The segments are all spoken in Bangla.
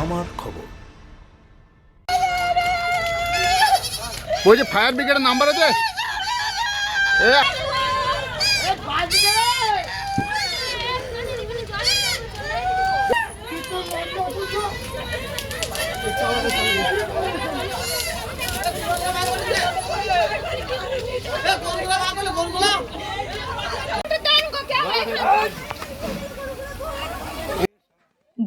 আমার খবর। বলছি ফায়ার ব্রিগেডের নাম্বার আছে?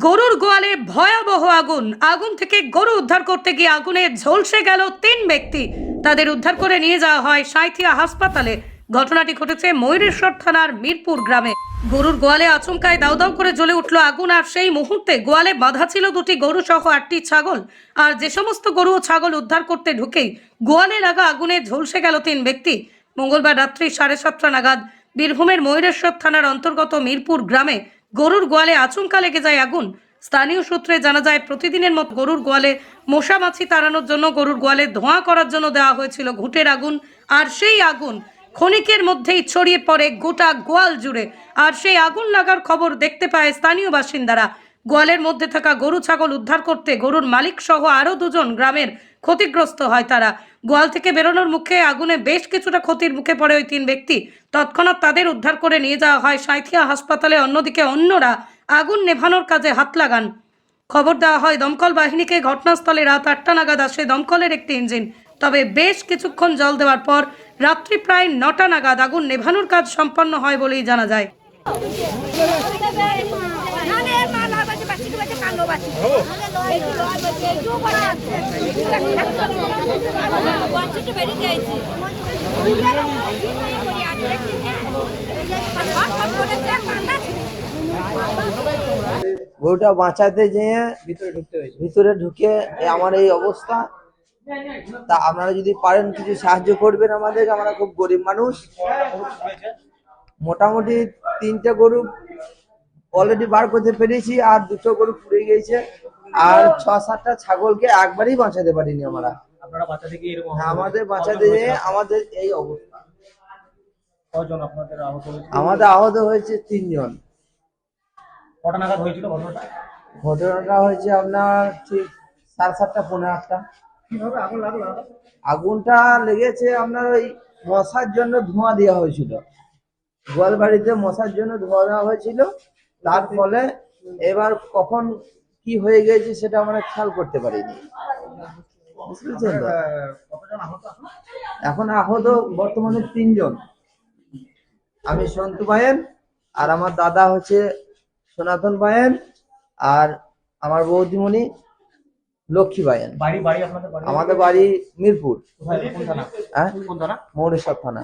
গরুর গোয়ালে ভয়াবহ আগুন। আগুন থেকে গরু উদ্ধার করতে গিয়ে আগুনে ঝলসে গেল তিন ব্যক্তি। তাদের উদ্ধার করে নিয়ে যাওয়া হয় সাঁইথিয়া হাসপাতালে। ঘটনাটি ঘটেছে ময়ূরেশ্বর থানার মিরপুর গ্রামে। গরুর গোয়ালে আচমকায় দাউ দাউ করে জ্বলে উঠল আগুন আর সেই মুহূর্তে গোয়ালে বাঁধা ছিল দুটি গরু সহ আটটি ছাগল। আর যে সমস্ত গরু ও ছাগল উদ্ধার করতে ঢুকেই গোয়ালে লাগা আগুনে ঝলসে গেল তিন ব্যক্তি। মঙ্গলবার রাত্রি সাড়ে সাতটা নাগাদ বীরভূমের ময়ূরেশ্বর থানার অন্তর্গত মিরপুর গ্রামে গরুর গোয়ালে আচমকা লেগে যায় আগুন। স্থানীয় সূত্রে জানা যায়, প্রতিদিনের মতো গরুর গোয়ালে মশা মাছি তাড়ানোর জন্য গরুর গোয়ালে ধোঁয়া করার জন্য দেওয়া হয়েছিল ঘুটের আগুন। আর সেই আগুন ক্ষণিকের মধ্যেই ছড়িয়ে পড়ে গোটা গোয়াল জুড়ে। আর সেই আগুন লাগার খবর দেখতে পায় স্থানীয় বাসিন্দারা। গোয়ালের মধ্যে থাকা গরু ছাগল উদ্ধার করতে গরুর মালিক সহ আরও দুজন গ্রামের ক্ষতিগ্রস্ত হয় তারা গোয়াল থেকে বেরোনোর মুখে আগুনে বেশ কিছুটা ক্ষতির মুখে পড়ে ওই তিন ব্যক্তি তৎক্ষণাৎ তাদের উদ্ধার করে নিয়ে যাওয়া হয় সাঁইথিয়া হাসপাতালে অন্যদিকে অন্যরা আগুন নেভানোর কাজে হাত লাগান খবর দেওয়া হয় দমকল বাহিনীকে ঘটনাস্থলে রাত আটটা নাগাদ আসে দমকলের একটি ইঞ্জিন তবে বেশ কিছুক্ষণ জল দেওয়ার পর রাত্রি প্রায় নটা নাগাদ আগুন নেভানোর কাজ সম্পন্ন হয় বলেই জানা যায় গরুটা বাঁচাতে যেয়ে ভিতরে ভিতরে ঢুকে আমার এই অবস্থা। তা আপনারা যদি পারেন কিছু সাহায্য করবেন আমাদেরকে আমরা খুব গরিব মানুষ। মোটামুটি তিনটে গরু অলরেডি বার করতে পেরেছি আর দুটো গরু পুড়ে গিয়েছে আর ছ সাতটা ছাগলকে একবারই বাঁচাতে পারিনি আমরা। আমাদের বাঁচাতে যেয়ে আমাদের এই অবস্থা। আমাদের আহত হয়েছে তিনজন। ঘটনাটা? হয়েছে আপনার ঠিক সাড়ে সাতটা পনেরো আটটা। আগুনটা লেগেছে আপনার ওই মশার জন্য ধোঁয়া দেওয়া হয়েছিল। গোয়াল বাড়িতে মশার জন্য ধোঁয়া দেওয়া হয়েছিল। তার ফলে এবার কখন কি হয়ে গেছে সেটা আমরা খেয়াল করতে পারিনি। এখন? আহত বর্তমানে তিনজন। আমি সন্তু বায়েন আর আমার দাদা হচ্ছে সনাতন বায়েন আর আমার বৌদিমণি লক্ষ্মী বায়েন। আমাদের বাড়ি মিরপুর। হ্যাঁ? মৌরেশ্বর থানা।